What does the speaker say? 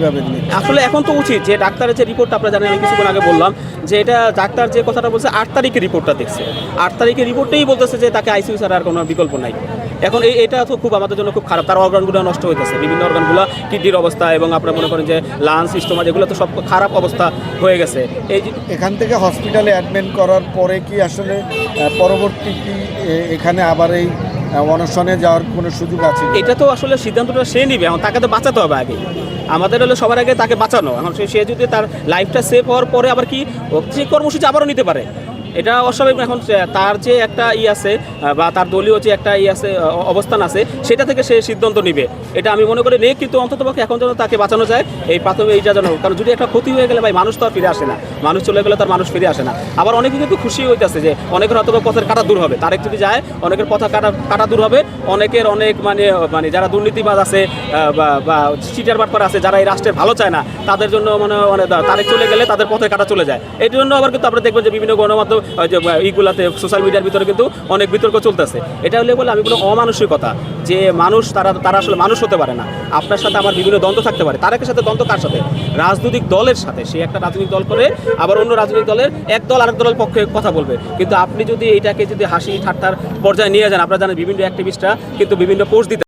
কীভাবে আসলে এখন তো উচিত যে ডাক্তারের যে রিপোর্টটা আপনারা জানেন আমি কিছুক্ষণ আগে বললাম যে এটা ডাক্তার যে কথাটা বলছে আট তারিখে রিপোর্টটা দেখছে। আট তারিখে রিপোর্টেই বলতেছে যে তাকে আইসিইউ ছাড়া আর কোনো বিকল্প নাই। এখন এই এটা তো খুব আমাদের জন্য খুব খারাপ তার অর্গানগুলো নষ্ট হইতেছে। বিভিন্ন অর্গানগুলো কিডনির অবস্থা এবং আপনারা মনে করেন যে লাংস স্টোমা যেগুলো তো সব খারাপ অবস্থা হয়ে গেছে। এই যে এখান থেকে হসপিটালে অ্যাডমিট করার পরে কি আসলে পরবর্তী কি এখানে আবার এই অনশনে যাওয়ার কোনো সুযোগ আছে এটা তো আসলে সিদ্ধান্তটা সে নিবে, এখন তাকে তো বাঁচাতে হবে আগে। আমাদের হলো সবার আগে তাকে বাঁচানো। এখন সে- যদি তার লাইফটা সেভ হওয়ার পরে আবার কি কর্মসূচি আবারও নিতে পারে এটা অস্বাভাবিক এখন তার যে একটা ই আছে বা তার দলীয় যে একটা ই আছে অবস্থান আছে, সেটা থেকে সে সিদ্ধান্ত নিবে। এটা আমি মনে করি নেই কিন্তু অন্তত পক্ষে এখন যেন তাকে বাঁচানো যায়, এই প্রাথমিক এইটা যেন কারণ যদি একটা ক্ষতি হয়ে গেলে ভাই, মানুষ তো আর ফিরে আসে না। মানুষ চলে গেলে তার মানুষ ফিরে আসে না। আবার অনেকে কিন্তু খুশি হইতেছে যে অনেকের হয়তো পথের কাটা দূর হবে। তারেক যদি যায়, অনেকের পথা কাটা কাটা দূর হবে। অনেকের অনেক মানে মানে যারা দুর্নীতিবাজ আছে বা চিটার বাটপার আছে, যারা এই রাষ্ট্রের ভালো চায় না, তাদের জন্য মানে মানে তারেক চলে গেলে তাদের পথে কাটা চলে যায়। এই জন্য আবার কিন্তু আপনারা দেখবেন যে বিভিন্ন গণমাধ্যম ইগুলাতে সোশ্যাল মিডিয়ার ভিতরে কিন্তু অনেক বিতর্ক চলতেছে। এটা হলে বলে আমি বলি অমানসিকতা, যে মানুষ তারা তারা আসলে মানুষ হতে পারে না। আপনার সাথে আমার বিভিন্ন দ্বন্দ্ব থাকতে পারে। তারেকের সাথে দ্বন্দ্ব কার সাথে? রাজনৈতিক দলের সাথে। সে একটা রাজনৈতিক দল করে, আবার অন্য রাজনৈতিক দলের এক দল আরেক দলের পক্ষে কথা বলবে। কিন্তু আপনি যদি এটাকে যদি হাসি ঠাট্টার পর্যায়ে নিয়ে যান, আপনারা জানেন বিভিন্ন অ্যাক্টিভিস্টরা কিন্তু বিভিন্ন পোস্ট দিতে